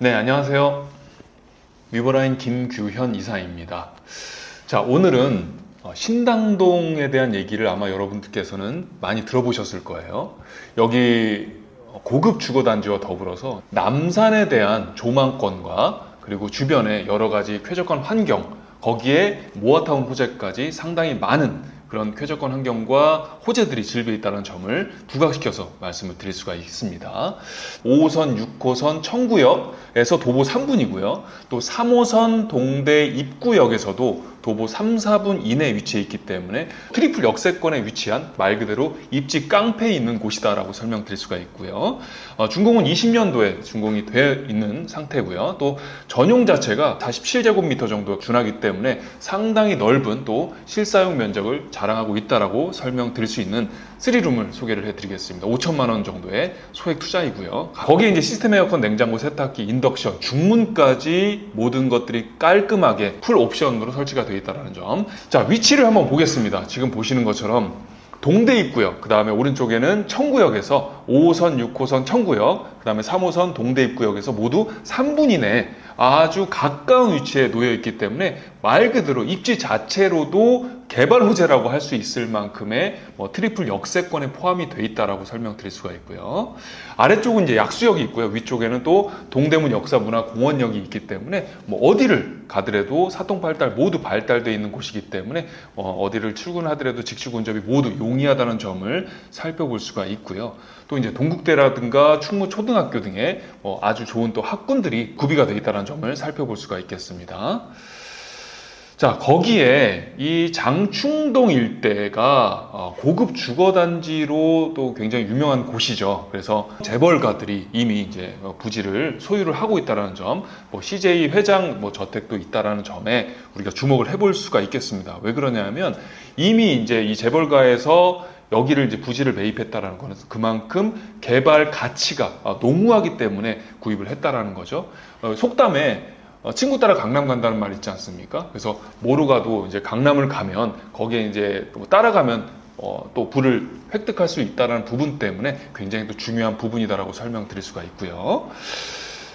네, 안녕하세요. 위버라인 김규현 이사입니다. 자, 오늘은 어, 신당동에 대한 얘기를 아마 여러분들께서는 많이 들어보셨을 거예요. 여기 고급 주거단지와 더불어서 남산에 대한 조망권과 그리고 주변에 여러 가지 쾌적한 환경, 거기에 모아타운 호재까지 상당히 많은 그런 쾌적한 환경과 호재들이 질비해 있다는 점을 부각시켜서 말씀을 드릴 수가 있습니다. 5호선, 6호선 청구역에서 도보 3분이고요. 또 3호선 동대 입구역에서도 도보 3, 4분 이내에 위치해 있기 때문에 트리플 역세권에 위치한 말 그대로 입지 깡패에 있는 곳이다라고 설명드릴 수가 있고요. 어, 준공은 20년도에 준공이 되어 있는 상태고요. 또 전용 자체가 47제곱미터 정도 준하기 때문에 상당히 넓은 또 실사용 면적을 자랑하고 있다라고 설명드릴 수 있는 3룸을 소개를 해드리겠습니다. 5천만 원 정도의 소액 투자이고요. 거기에 이제 시스템 에어컨, 냉장고, 세탁기, 인덕션, 중문까지 모든 것들이 깔끔하게 풀 옵션으로 설치가 되어 있다는 점. 자 위치를 한번 보겠습니다. 지금 보시는 것처럼 동대 입구역, 그 다음에 오른쪽에는 청구역에서 5호선, 6호선 청구역, 그 다음에 3호선 동대 입구역에서 모두 3분 이내에 아주 가까운 위치에 놓여 있기 때문에 말 그대로 입지 자체로도 개발 호재라고 할 수 있을 만큼의 뭐 트리플 역세권에 포함이 돼 있다라고 설명드릴 수가 있고요. 아래쪽은 이제 약수역이 있고요. 위쪽에는 또 동대문 역사문화공원역이 있기 때문에 뭐 어디를 가더라도 사통팔달 모두 발달되어 있는 곳이기 때문에 어, 어디를 출근하더라도 직주 근접이 모두 용이하다는 점을 살펴볼 수가 있고요. 또 이제 동국대라든가 충무초등학교 등의 어, 아주 좋은 또 학군들이 구비가 되어 있다는 점을 살펴볼 수가 있겠습니다. 자, 거기에 이 장충동 일대가 어, 고급 주거단지로 또 굉장히 유명한 곳이죠. 그래서 재벌가들이 이미 이제 어, 부지를 소유를 하고 있다는 점, 뭐 CJ 회장 뭐 저택도 있다라는 점에 우리가 주목을 해볼 수가 있겠습니다. 왜 그러냐면 이미 이제 이 재벌가에서 여기를 이제 부지를 매입했다라는 거는 그만큼 개발 가치가 어, 농후하기 때문에 구입을 했다라는 거죠. 어, 속담에 어, 친구 따라 강남 간다는 말 있지 않습니까? 그래서 모르 가도 이제 강남을 가면 거기에 이제 또 따라가면 어, 또 부를 획득할 수 있다는 부분 때문에 굉장히 또 중요한 부분이다라고 설명드릴 수가 있고요.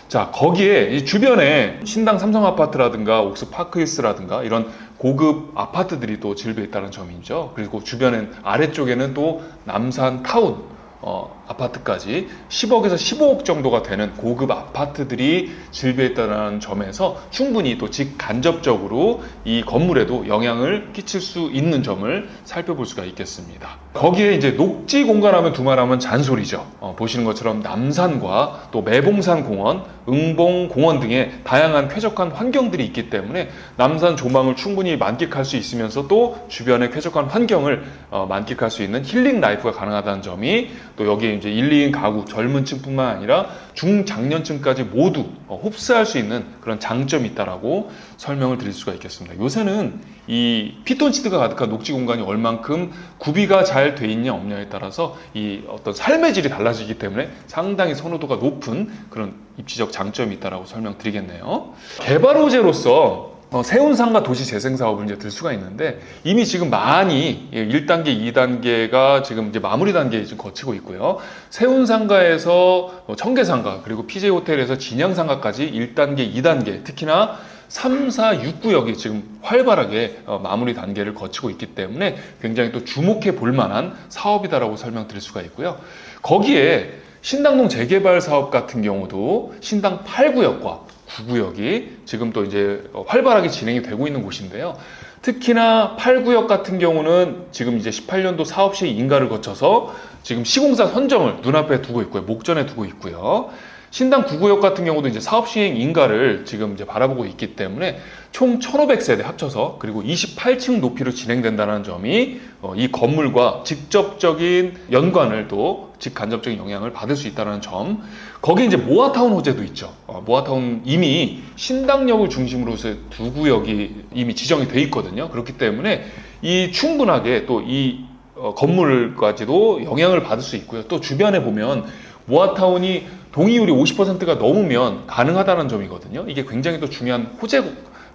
자, 거기에 이 주변에 신당 삼성 아파트라든가 옥스 파크힐스라든가 이런 고급 아파트들이 또 질비해 있다는 점이죠. 그리고 주변엔 아래쪽에는 또 남산 타운 어, 아파트까지 10억에서 15억 정도가 되는 고급 아파트들이 질비했다는 점에서 충분히 또 직간접적으로 이 건물에도 영향을 끼칠 수 있는 점을 살펴볼 수가 있겠습니다. 거기에 이제 녹지 공간하면 두말하면 잔소리죠. 어, 보시는 것처럼 남산과 또 매봉산 공원, 응봉 공원 등의 다양한 쾌적한 환경들이 있기 때문에 남산 조망을 충분히 만끽할 수 있으면서 또 주변의 쾌적한 환경을 어, 만끽할 수 있는 힐링 라이프가 가능하다는 점이 또 여기에 이제 1, 2인 가구 젊은 층뿐만 아니라 중장년층까지 모두 어, 흡수할 수 있는 그런 장점이 있다라고 설명을 드릴 수가 있겠습니다. 요새는 이 피톤치드가 가득한 녹지 공간이 얼만큼 구비가 잘 돼 있냐 없냐에 따라서 이 어떤 삶의 질이 달라지기 때문에 상당히 선호도가 높은 그런 입지적 장점이 있다라고 설명드리겠네요. 개발 호재로서 어, 세운상가 도시 재생 사업을 이제 들 수가 있는데 이미 지금 많이 1단계, 2단계가 지금 이제 마무리 단계에 지금 거치고 있고요. 세운상가에서 어, 청계상가 그리고 PJ 호텔에서 진양상가까지 1단계, 2단계 특히나 3, 4, 6구역이 지금 활발하게 어, 마무리 단계를 거치고 있기 때문에 굉장히 또 주목해 볼 만한 사업이다라고 설명드릴 수가 있고요. 거기에 신당동 재개발 사업 같은 경우도 신당 8구역과 9구역이 지금 또 이제 활발하게 진행이 되고 있는 곳인데요. 특히나 8구역 같은 경우는 지금 이제 18년도 사업 시행 인가를 거쳐서 지금 시공사 선정을 눈앞에 두고 있고요. 목전에 두고 있고요. 신당 9구역 같은 경우도 이제 사업 시행 인가를 지금 이제 바라보고 있기 때문에 총 1,500세대 합쳐서 그리고 28층 높이로 진행된다는 점이 어, 이 건물과 직접적인 연관을 또 직간접적인 영향을 받을 수 있다는 점. 거기 이제 모아타운 호재도 있죠. 어, 모아타운 이미 신당역을 중심으로 해서 두 구역이 이미 지정이 돼 있거든요. 그렇기 때문에 이 충분하게 또이 어, 건물까지도 영향을 받을 수 있고요. 또 주변에 보면 모아타운이 동의율이 50%가 넘으면 가능하다는 점이거든요. 이게 굉장히 또 중요한 호재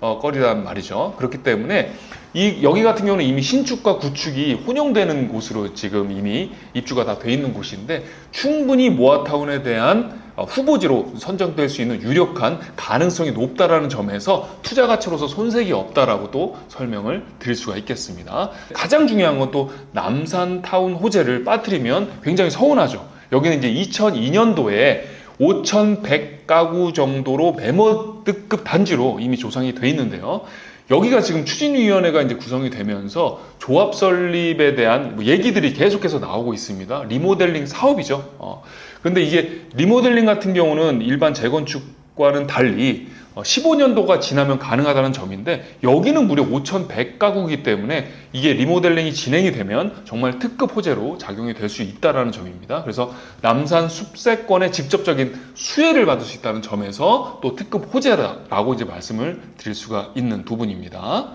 어, 거리란 말이죠. 그렇기 때문에 이 여기 같은 경우는 이미 신축과 구축이 혼용되는 곳으로 지금 이미 입주가 다 돼 있는 곳인데 충분히 모아타운에 대한 어, 후보지로 선정될 수 있는 유력한 가능성이 높다라는 점에서 투자 가치로서 손색이 없다라고도 설명을 드릴 수가 있겠습니다. 가장 중요한 건 또 남산 타운 호재를 빠뜨리면 굉장히 서운하죠. 여기는 이제 2002년도에 5,100가구 정도로 메모드급 단지로 이미 조성이 돼 있는데요. 여기가 지금 추진위원회가 이제 구성이 되면서 조합 설립에 대한 뭐 얘기들이 계속해서 나오고 있습니다. 리모델링 사업이죠. 어. 근데 이게 리모델링 같은 경우는 일반 재건축과는 달리 15년도가 지나면 가능하다는 점인데 여기는 무려 5,100가구이기 때문에 이게 리모델링이 진행이 되면 정말 특급 호재로 작용이 될 수 있다라는 점입니다. 그래서 남산 숲세권의 직접적인 수혜를 받을 수 있다는 점에서 또 특급 호재라고 이제 말씀을 드릴 수가 있는 부분입니다.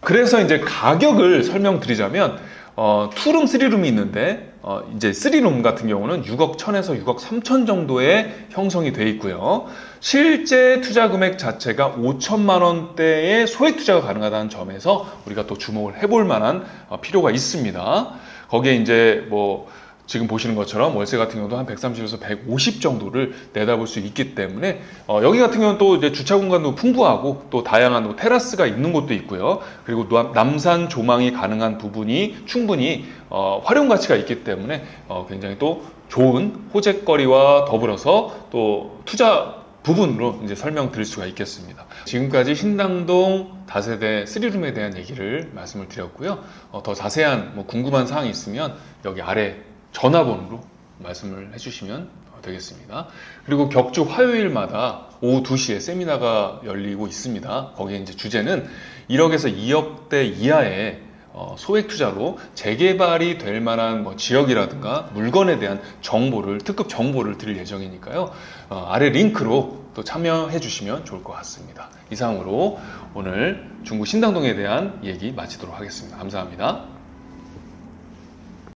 그래서 이제 가격을 설명드리자면 어, 투룸, 쓰리룸이 있는데 어, 이제 쓰리룸 같은 경우는 6억 1천에서 6억 3천 정도에 형성이 돼 있고요. 실제 투자 금액 자체가 5천만 원대의 소액 투자가 가능하다는 점에서 우리가 또 주목을 해볼 만한 어, 필요가 있습니다. 거기에 이제 뭐 지금 보시는 것처럼 월세 같은 경우도 한 130에서 150 정도를 내다볼 수 있기 때문에 어, 여기 같은 경우는 또 이제 주차 공간도 풍부하고 또 다양한 뭐 테라스가 있는 곳도 있고요. 그리고 남- 남산 조망이 가능한 부분이 충분히 어, 활용 가치가 있기 때문에 어, 굉장히 또 좋은 호재거리와 더불어서 또 투자 부분으로 이제 설명드릴 수가 있겠습니다. 지금까지 신당동 다세대 3룸에 대한 얘기를 말씀을 드렸고요. 어, 더 자세한 뭐 궁금한 사항이 있으면 여기 아래 전화번호로 말씀을 해주시면 되겠습니다. 그리고 격주 화요일마다 오후 2시에 세미나가 열리고 있습니다. 거기에 이제 주제는 1억에서 2억대 이하의 어, 소액 투자로 재개발이 될 만한 뭐 지역이라든가 물건에 대한 정보를 특급 정보를 드릴 예정이니까요. 어, 아래 링크로 또 참여해 주시면 좋을 것 같습니다. 이상으로 오늘 중구 신당동에 대한 얘기 마치도록 하겠습니다. 감사합니다.